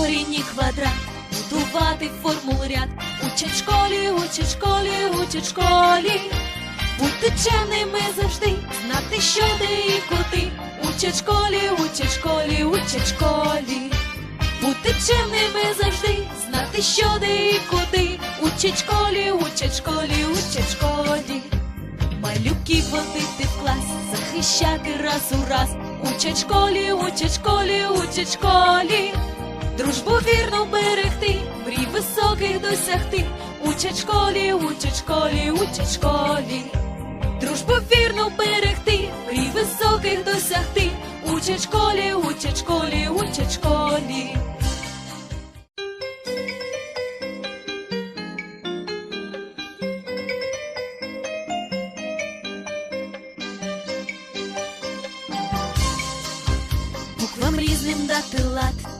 Знати корінь і квадрат, будувати формул ряд. Учать школі, учать школі, учать школі. Бути чемними завжди, знати, що де і куди. Учать школі, учать школі, учать школі. Бути чемними завжди, знати, що де і куди. Учать школі, учать школі, учать школі. Малюків водити в клас, захищати раз у раз. Учать школі, учать школі, учать школі. Дружбу вірно берегти, мрій високих досягти. Учать школі, учать школі, учать школі. Дружбу вірно берегти, мрій високих досягти. Учать школі, учать школі, учать школі. Різним дати лад